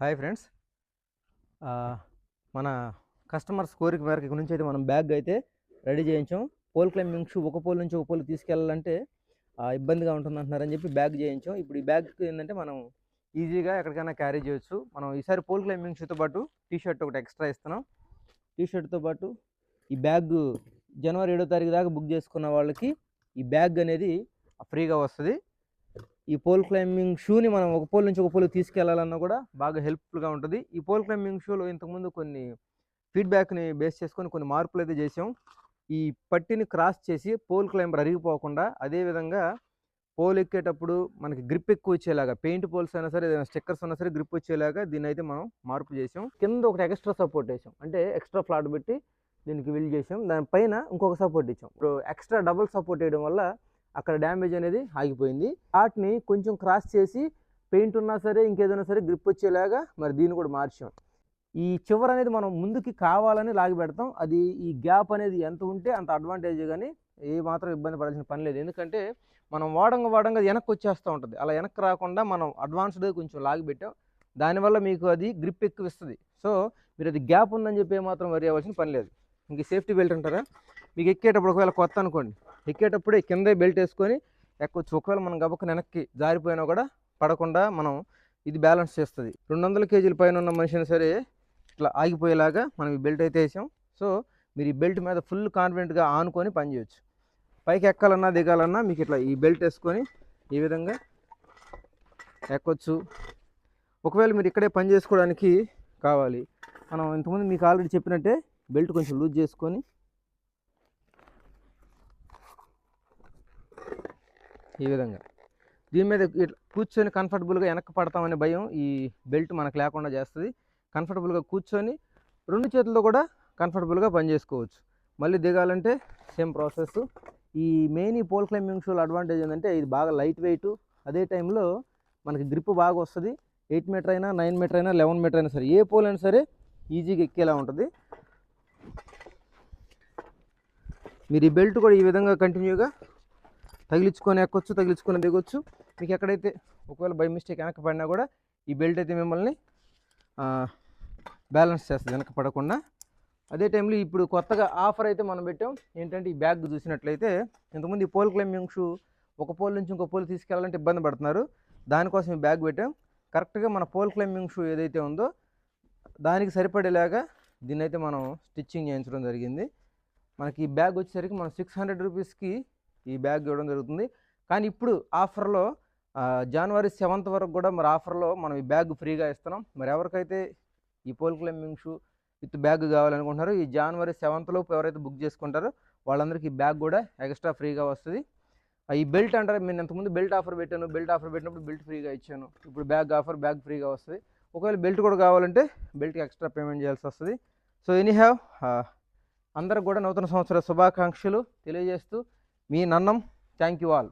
Hi friends. మన customers కోరిక మేరకు ఇక్కడ నుంచి అయితే మనం బ్యాగ్ అయితే రెడీ చేయించాం. పోల్ క్లైంబింగ్ షూ ఒక పోల్ నుంచి ఒక పోల్ తీసుకెళ్ళాలంటే ఇబ్బందిగా ఉంటుంది అంటున్నారని చెప్పి బ్యాగ్ చేయించాం. ఇప్పుడు ఈ బ్యాగ్ ఏంటంటే మనం ఈజీగా ఎక్కడికైనా క్యారీ చేయొచ్చు. మనం ఈసారి పోల్ క్లైంబింగ్ షూతో పాటు టీ షర్ట్ ఒకటి ఎక్స్ట్రా ఇస్తున్నాం. టీ షర్ట్తో పాటు ఈ బ్యాగ్ జనవరి ఏడో తారీఖు దాకా బుక్ చేసుకున్న వాళ్ళకి ఈ బ్యాగ్ అనేది ఫ్రీగా వస్తుంది. ఈ పోల్ క్లైంబింగ్ షూని మనం ఒక పోల్ నుంచి ఒక పోల్ తీసుకెళ్ళాలన్నా కూడా బాగా హెల్ప్ఫుల్గా ఉంటుంది. ఈ పోల్ క్లైంబింగ్ షూలో ఇంతకుముందు కొన్ని ఫీడ్బ్యాక్ని బేస్ చేసుకొని కొన్ని మార్పులు అయితే చేసాం ఈ పట్టిని క్రాస్ చేసి పోల్ క్లైంబర్ అరిగిపోకుండా అదేవిధంగా పోల్ ఎక్కేటప్పుడు మనకి గ్రిప్ ఎక్కువ వచ్చేలాగా పెయింట్ పోల్స్ అయినా సరే ఏదైనా స్టిక్కర్స్ అయినా సరే గ్రిప్ వచ్చేలాగా దీన్ని అయితే మనం మార్పు చేసాం కింద ఒకటి ఎక్స్ట్రా సపోర్ట్ వేసాం అంటే ఎక్స్ట్రా ఫ్లాట్ పెట్టి దీనికి విల్ చేసాం దానిపైన ఇంకొక సపోర్ట్ ఇచ్చాం. ఇప్పుడు ఎక్స్ట్రా డబుల్ సపోర్ట్ వేయడం వల్ల అక్కడ డ్యామేజ్ అనేది ఆగిపోయింది. వాటిని కొంచెం క్రాస్ చేసి పెయింట్ ఉన్నా సరే ఇంకేదైనా సరే గ్రిప్ వచ్చేలాగా మరి దీన్ని కూడా మార్చాం. ఈ చివర అనేది మనం ముందుకి కావాలని లాగి పెడతాం. అది ఈ గ్యాప్ అనేది ఎంత ఉంటే అంత అడ్వాంటేజ్ కానీ ఏ మాత్రం ఇబ్బంది పడాల్సిన పని లేదు. ఎందుకంటే మనం వాడంగా వాడంగా వెనక్కి వచ్చేస్తూ ఉంటుంది. అలా వెనక్కి రాకుండా మనం అడ్వాన్స్డ్ కొంచెం లాగి పెట్టాం. దానివల్ల మీకు అది గ్రిప్ ఎక్కువ ఇస్తుంది సో మీరు అది గ్యాప్ ఉందని చెప్పి మాత్రం వరి అవ్వాల్సిన పని లేదు. ఇంక సేఫ్టీ బెల్ట్ అంటారా? మీకు ఎక్కేటప్పుడు ఒకవేళ కొత్త అనుకోండి. ఎక్కేటప్పుడే కిందే బెల్ట్ వేసుకొని ఎక్కొచ్చు. ఒకవేళ మనం గబక్కన వెనక్కి జారిపోయినా కూడా పడకుండా మనం ఇది బ్యాలెన్స్ చేస్తుంది. రెండు వందల కేజీల పైన ఉన్న మనిషిని సరే ఇట్లా ఆగిపోయేలాగా మనం ఈ బెల్ట్ అయితే వేసాం. సో మీరు ఈ బెల్ట్ మీద ఫుల్ కాన్ఫిడెంట్గా ఆనుకొని పనిచేయచ్చు పైకి ఎక్కాలన్నా దిగాలన్నా మీకు ఇట్లా ఈ బెల్ట్ వేసుకొని ఈ విధంగా ఎక్కొచ్చు. ఒకవేళ మీరు ఇక్కడే పని చేసుకోవడానికి కావాలి. మనం ఇంతకుముందు మీకు ఆల్రెడీ చెప్పినట్టే బెల్ట్ కొంచెం లూజ్ చేసుకొని ఈ విధంగా. దీని మీద కూర్చొని కంఫర్టబుల్గా వెనక్కి పడతామనే భయం ఈ బెల్ట్ మనకు లేకుండా చేస్తుంది. కంఫర్టబుల్గా కూర్చొని రెండు చేతుల్లో కూడా కంఫర్టబుల్గా పని చేసుకోవచ్చు. మళ్ళీ దిగాలంటే సేమ్ ప్రాసెస్ ఈ మెయిన్ ఈ పోల్ క్లైంబింగ్ షూల అడ్వాంటేజ్ ఏంటంటే ఇది బాగా లైట్ వెయిట్ అదే టైంలో మనకి గ్రిప్ బాగా వస్తుంది. ఎయిట్ మీటర్ అయినా నైన్ మీటర్ అయినా లెవెన్ మీటర్ అయినా సరే ఏ పోల్ అయినా సరే ఈజీగా ఎక్కేలా ఉంటుంది. మీరు ఈ బెల్ట్ కూడా ఈ విధంగా కంటిన్యూగా తగిలించుకొని ఎక్కొచ్చు తగిలించుకొని దిగొచ్చు. మీకు ఎక్కడైతే ఒకవేళ బై మిస్టేక్ వెనక పడినా కూడా ఈ బెల్ట్ అయితే మిమ్మల్ని బ్యాలెన్స్ చేస్తుంది వెనక పడకుండా. అదే టైంలో ఇప్పుడు కొత్తగా ఆఫర్ అయితే మనం పెట్టాం. ఏంటంటే ఈ బ్యాగ్ చూసినట్లయితే ఇంతకుముందు ఈ పోల్ క్లైంబింగ్ షూ ఒక పోల్ నుంచి ఇంకో పోల్ తీసుకెళ్ళాలంటే ఇబ్బంది పడుతున్నారు. దానికోసం ఈ బ్యాగ్ పెట్టాం. కరెక్ట్గా మన పోల్ క్లైంబింగ్ షూ ఏదైతే ఉందో దానికి సరిపడేలాగా దీన్ని అయితే మనం స్టిచ్చింగ్ చేయించడం జరిగింది. మనకి ఈ బ్యాగ్ వచ్చేసరికి మనం సిక్స్ హండ్రెడ్ రూపీస్కి ఈ బ్యాగ్ ఇవ్వడం జరుగుతుంది. కానీ ఇప్పుడు ఆఫర్లో జనవరి సెవెంత్ వరకు కూడా మరి ఆఫర్లో మనం ఈ బ్యాగ్ ఫ్రీగా ఇస్తున్నాం. మరి ఎవరికైతే ఈ pole climbing shoe with bag కావాలనుకుంటున్నారో ఈ జనవరి సెవెంత్లోపు ఎవరైతే బుక్ చేసుకుంటారో వాళ్ళందరికీ ఈ బ్యాగ్ కూడా ఎక్స్ట్రా ఫ్రీగా వస్తుంది. ఆ, ఈ బెల్ట్ అంటారు నేను ఇంతకుముందు బెల్ట్ ఆఫర్ పెట్టాను బెల్ట్ ఆఫర్ పెట్టినప్పుడు బెల్ట్ ఫ్రీగా ఇచ్చాను. ఇప్పుడు బ్యాగ్ ఆఫర్ బ్యాగ్ ఫ్రీగా వస్తుంది. ఒకవేళ బెల్ట్ కూడా కావాలంటే బెల్ట్కి ఎక్స్ట్రా పేమెంట్ చేయాల్సి వస్తుంది. సో ఎనీ హ్యావ్ అందరికి కూడా నూతన సంవత్సర శుభాకాంక్షలు తెలియజేస్తూ మీ నన్నం థ్యాంక్ యూ ఆల్.